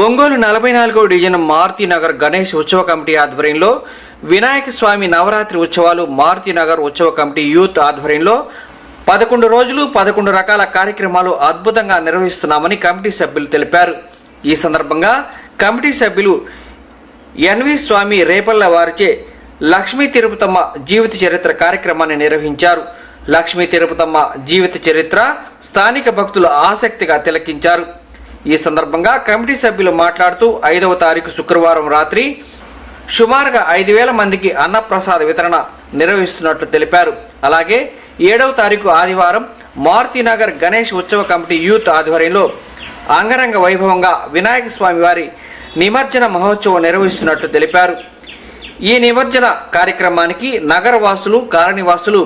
ఒంగోలు నలభై నాలుగో డివిజన్ మారుతి నగర్ గణేష్ ఉత్సవ కమిటీ ఆధ్వర్యంలో వినాయక స్వామి నవరాత్రి ఉత్సవాలు మారుతి నగర్ ఉత్సవ కమిటీ యూత్ ఆధ్వర్యంలో పదకొండు రోజులు పదకొండు రకాల కార్యక్రమాలు అద్భుతంగా నిర్వహిస్తున్నామని కమిటీ సభ్యులు తెలిపారు. ఈ సందర్భంగా కమిటీ సభ్యులు ఎన్వి స్వామి రేపల్ల వారిచే లక్ష్మీ తిరుపతమ్మ జీవిత చరిత్ర కార్యక్రమాన్ని నిర్వహించారు. లక్ష్మీ తిరుపతమ్మ జీవిత చరిత్ర స్థానిక భక్తులు ఆసక్తిగా తిలకించారు. ఈ సందర్భంగా కమిటీ సభ్యులు మాట్లాడుతూ ఐదవ తారీఖు శుక్రవారం రాత్రి సుమారుగా ఐదు వేల మందికి అన్నప్రసాద వితరణ నిర్వహిస్తున్నట్లు తెలిపారు. అలాగే ఏడవ తారీఖు ఆదివారం మారుతినగర్ గణేష్ ఉత్సవ కమిటీ యూత్ ఆధ్వర్యంలో అంగరంగ వైభవంగా వినాయక స్వామి వారి నిమజ్జన మహోత్సవం నిర్వహిస్తున్నట్లు తెలిపారు. ఈ నిమజ్జన కార్యక్రమానికి నగరవాసులు కారణివాసులు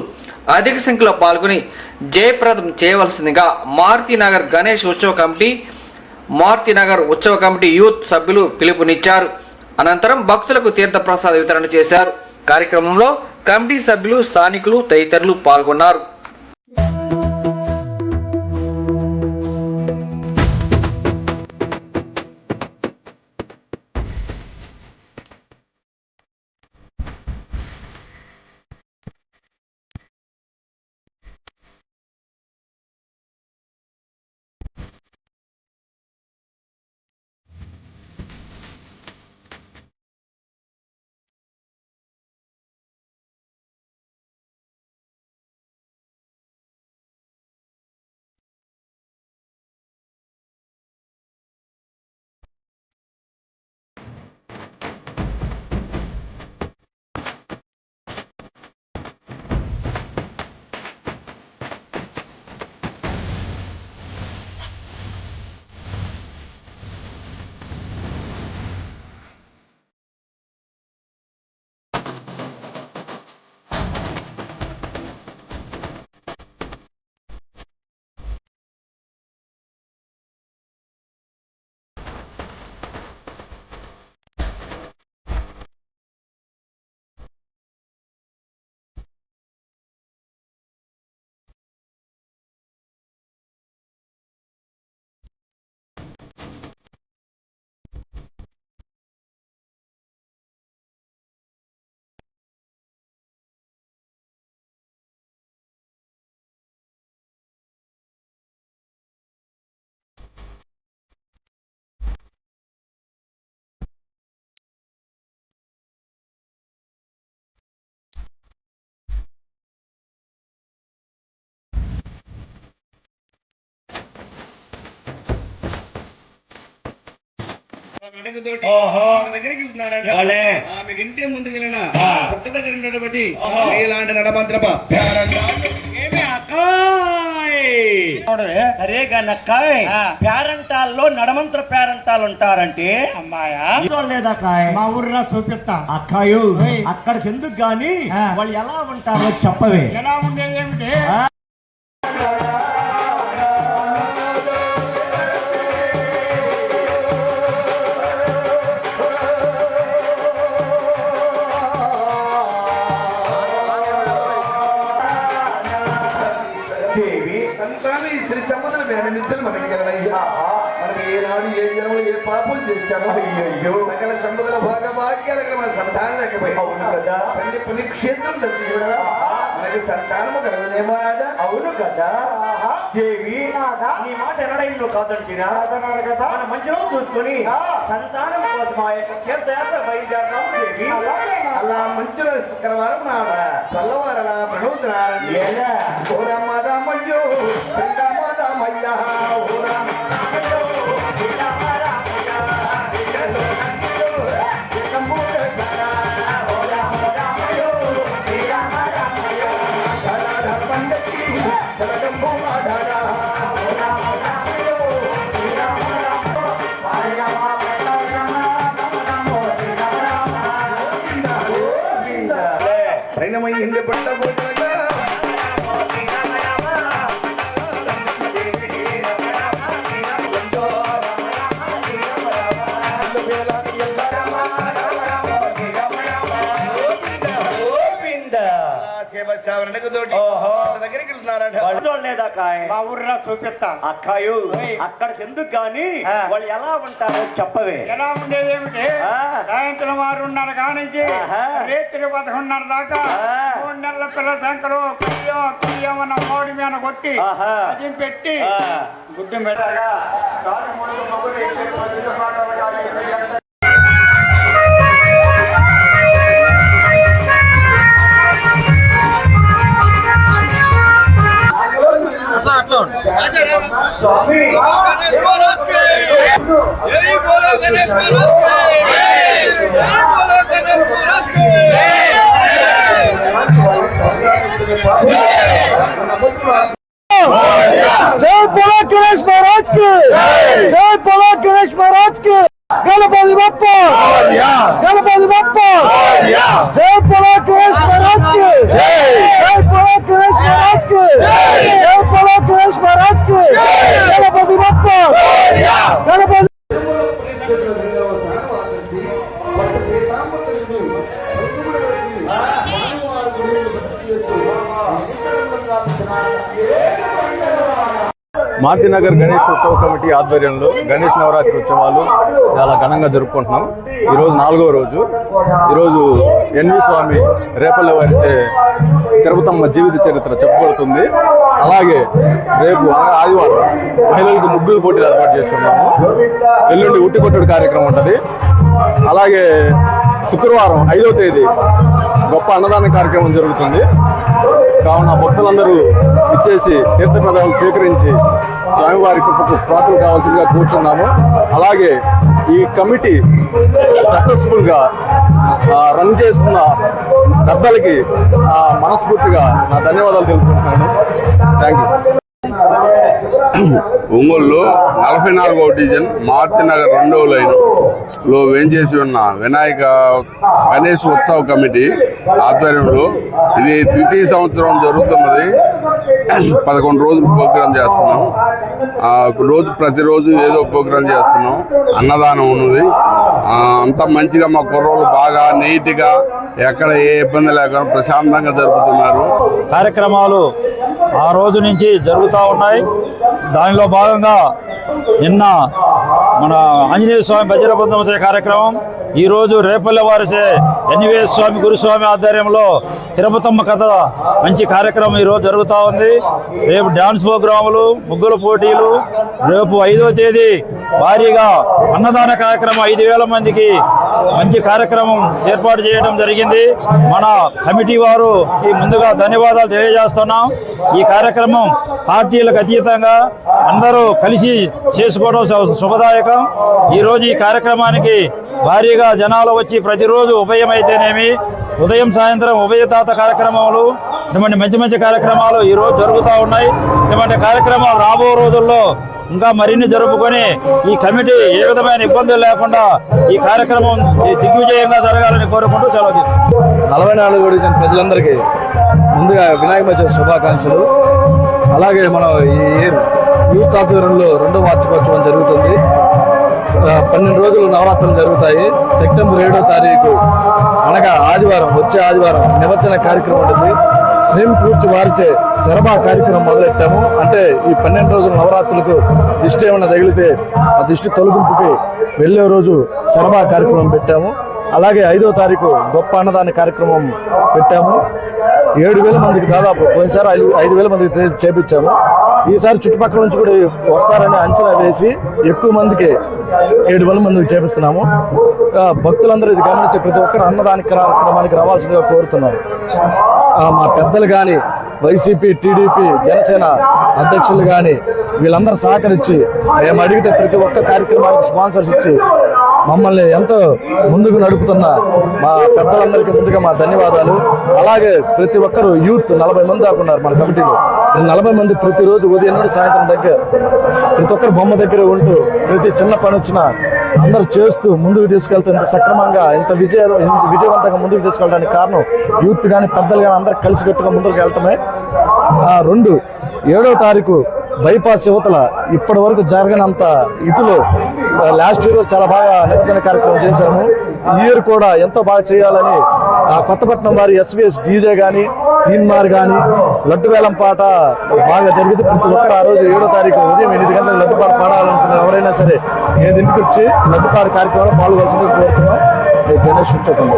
అధిక సంఖ్యలో పాల్గొని జయప్రదం చేయవలసిందిగా మారుతినగర్ గణేష్ ఉత్సవ కమిటీ మారుతినగర్ ఉత్సవ కమిటీ యూత్ సభ్యులు పిలుపునిచ్చారు. అనంతరం భక్తులకు తీర్థప్రసాద వితరణ చేశారు. కార్యక్రమంలో కమిటీ సభ్యులు స్థానికులు తదితరులు పాల్గొన్నారు. ఓహో. దగ్గరికి వెళ్తున్నారట. వాళ్ళే. ఆమె ఇంటే ముందుకు వెళ్ళిన దగ్గర ఉన్నటువంటి ఓహో. ఇలాంటి నడమంత్రప ఏమి అక్కాయ్ సరే గనక్కాయ్ ఆ. పేరంటాల్లో నడమంత్ర పేరంటాలు ఉంటారంటే అమ్మాయా లేదా మా ఊర్లో చూపిస్తా అక్కాయు. అక్కడికి ఎందుకు గాని. వాళ్ళు ఎలా ఉంటారో చెప్పవే ఎలా ఉండేది ఏమిటి పాపం చేశాము. అయ్యో సకల సంపదల భాగ భాగ్యాలకు మన సంతానం లేకపోయి అవును కదా. పుణ్య పుణ్యక్షేత్రం దర్శించి కూడా. మనకి సంతానము కలగదేమో రాజా అవును కదా. దేవి నీ మాట ఎనడైందో కాదంటినా మన మంచి రోజు చూసుకొని సంతానం కోసం ఆ యొక్క తీర్థయాత్ర బయలుదేరదాం దేవి. అలా మంచి శుక్రవారం నాడు తెల్లవారు అలా ప్రణవుతున్నారండి ఎలా? ఓ రామ రామయ్యో శ్రీరామ రామయ్య ఓ రామ ఓహో. దగ్గరికి కాయ్ మా ఊర్లో చూపిస్తా అక్కాయు. అక్కడికి ఎందుకు గాని. వాళ్ళు ఎలా ఉంటారో చెప్పవే ఎలా ఉండేది ఏమిటి. సాయంత్రం ఆరున్నర కానించి. రేత్రి పదకొండున్నర దాకా. మూడు నెలల పిల్ల సంకలు కుయ్యం కుయ్యం అన్న మోడి మీద కొట్టి. అది పెట్టి. గుడ్డు మెడగా స్వామి. జై పోలా గణేష్ మహారాజ్కి జై పోలా గణేష్ మహారాజ్కి गणपति बप्पा गणपति बप्पा जय बोला गणेश महाराज की जय बोला गणेश महाराज की जय बोला गणेश महाराज की गणपति बप्पा गणपति మార్తినగర్ గణేష్ ఉత్సవ కమిటీ ఆధ్వర్యంలో గణేష్ నవరాత్రి ఉత్సవాలు చాలా ఘనంగా జరుపుకుంటున్నాం. ఈరోజు నాలుగో రోజు. ఈరోజు ఎన్వి స్వామి రేపల్లె వారిచే తిరుపతమ్మ జీవిత చరిత్ర చెప్పబడుతుంది. అలాగే రేపు అనగా ఆదివారం మహిళలకు ముగ్గులు పోటీలు ఏర్పాటు చేస్తున్నాము. ఎల్లుండి ఉట్టి కొట్టుడు కార్యక్రమం ఉంటుంది. అలాగే శుక్రవారం ఐదో తేదీ గొప్ప అన్నదాన కార్యక్రమం జరుగుతుంది. కావున భక్తులందరూ ఇచ్చేసి తీర్థప్రదాలు స్వీకరించి స్వామివారి కృపకు ప్రాతులు కావాల్సిందిగా కూర్చున్నాము. అలాగే ఈ కమిటీ సక్సెస్ఫుల్గా రన్ చేస్తున్న పెద్దలకి ఆ, మనస్ఫూర్తిగా నా ధన్యవాదాలు తెలుపుకుంటున్నాను. థ్యాంక్ యూ ఒంగోలులో నలభై నాలుగో డివిజన్ మార్తి నగర్ రెండవ లైన్లో వేంచేసి ఉన్న వినాయక గణేష్ ఉత్సవ కమిటీ ఆధ్వర్యంలో ఇది ద్వితీయ సంవత్సరం జరుగుతున్నది. పదకొండు రోజులు ప్రోగ్రాం చేస్తున్నాం. రోజు ప్రతిరోజు ఏదో ప్రోగ్రాం చేస్తున్నాం. అన్నదానం ఉన్నది. అంత అంతా మంచిగా మా కుర్రోళ్ళు బాగా నీట్గా ఎక్కడ ఏ ఇబ్బంది లేకుండా ప్రశాంతంగా జరుపుతున్నారు. కార్యక్రమాలు ఆ రోజు నుంచి జరుగుతూ ఉన్నాయి. దానిలో భాగంగా నిన్న మన ఆంజనేయ స్వామి భజన కార్యక్రమం ఈరోజు రేపల్లె వారిసే ఎన్వే స్వామి గురుస్వామి ఆధ్వర్యంలో తిరుపతమ్మ కథ మంచి కార్యక్రమం ఈరోజు జరుగుతూ ఉంది. రేపు డ్యాన్స్ ప్రోగ్రాములు ముగ్గుల పోటీలు రేపు ఐదో తేదీ భారీగా అన్నదాన కార్యక్రమం ఐదు వేల మందికి మంచి కార్యక్రమం ఏర్పాటు చేయడం జరిగింది. మన కమిటీ వారు ఈ ముందుగా ధన్యవాదాలు తెలియజేస్తున్నాం. ఈ కార్యక్రమం పార్టీలకు అతీతంగా అందరూ కలిసి చేసుకోవడం శుభదాయకం. ఈరోజు ఈ కార్యక్రమానికి భారీగా జనాలు వచ్చి ప్రతిరోజు ఉభయం అయితేనేమి ఉదయం సాయంత్రం ఉభయతాత కార్యక్రమాలు ఇటువంటి మంచి మంచి కార్యక్రమాలు ఈరోజు జరుగుతూ ఉన్నాయి. ఇటువంటి కార్యక్రమాలు రాబో రోజుల్లో ఇంకా మరిన్ని జరుపుకొని ఈ కమిటీ ఏ విధమైన ఇబ్బందులు లేకుండా ఈ కార్యక్రమం దిగ్విజయంగా జరగాలని కోరుకుంటూ సెలవు తీసుకుంటాం నలభై నాలుగు డివిజన్ ప్రజలందరికీ ముందుగా వినాయక చవితి శుభాకాంక్షలు. అలాగే మనం ఈ యూత్ ఆధ్వర్యంలో రెండో వార్షికోత్సవం జరుగుతుంది. పన్నెండు రోజులు నవరాత్రులు జరుగుతాయి. సెప్టెంబర్ ఏడో తారీఖు అనగా ఆదివారం వచ్చే ఆదివారం నిమజ్జన కార్యక్రమం ఉంటుంది. శ్రీం పూర్తి వారిచే శరభా కార్యక్రమం మొదలెట్టాము. అంటే ఈ పన్నెండు రోజుల నవరాత్రులకు దిష్టి ఏమైనా తగిలితే ఆ దిష్టి తొలగింపుకి వెళ్ళే రోజు శరభా కార్యక్రమం పెట్టాము. అలాగే ఐదో తారీఖు గొప్ప అన్నదాన కార్యక్రమం పెట్టాము. ఏడు వేల మందికి దాదాపు పోయినసారి ఐదు ఐదు వేల మందికి చేపించాము. ఈసారి చుట్టుపక్కల నుంచి కూడా వస్తారని అంచనా వేసి ఎక్కువ మందికి ఏడు వేల మందికి చేపిస్తున్నాము భక్తులందరూ ఇది గమనించి ప్రతి ఒక్కరు అన్నదానికి కార్యక్రమానికి రావాల్సిందిగా కోరుతున్నారు మా పెద్దలు కానీ వైసీపీ టీడీపీ జనసేన అధ్యక్షులు కానీ వీళ్ళందరూ సహకరించి మేము అడిగితే ప్రతి ఒక్క కార్యక్రమానికి స్పాన్సర్స్ ఇచ్చి మమ్మల్ని ఎంతో ముందుకు నడుపుతున్న మా పెద్దలందరికీ ముందుగా మా ధన్యవాదాలు. అలాగే ప్రతి ఒక్కరు యూత్ నలభై మంది దాకా ఉన్నారు మన కమిటీలో. నలభై మంది ప్రతిరోజు ఉదయం నుండి సాయంత్రం దగ్గర ప్రతి ఒక్కరు బొమ్మ దగ్గర ఉంటూ ప్రతి చిన్న పని వచ్చినా అందరూ చేస్తూ ముందుకు తీసుకెళ్తూ ఇంత సక్రమంగా ఇంత విజయ విజయవంతంగా ముందుకు తీసుకెళ్ళడానికి కారణం యూత్ కానీ పెద్దలు కానీ అందరూ కలిసికట్టుగా ముందుకు వెళ్ళటమే. ఆ, రెండు ఏడో తారీఖు బైపాస్ యువతల ఇప్పటి వరకు జరగనంత ఇదిలో లాస్ట్ ఇయర్ చాలా బాగా నిమజ్జన కార్యక్రమం చేశాము. ఈ ఇయర్ కూడా ఎంతో బాగా చేయాలని ఆ కొత్తపట్నం వారి ఎస్విఎస్ డీజే కానీ తీన్మార్ కానీ లడ్డు వేలం పాట బాగా జరిగింది ప్రతి ఒక్కరు ఆ రోజు ఏడో తారీఖు ఉదయం ఎనిమిది గంటలకు లడ్డు పాట పాడాలనుకున్న ఎవరైనా సరే. ఏదింటికి వచ్చి లడ్డు పాట కార్యక్రమంలో పాల్గొల్సిందిగా కోరుతున్నాం. గణేష్ ఉత్సవం.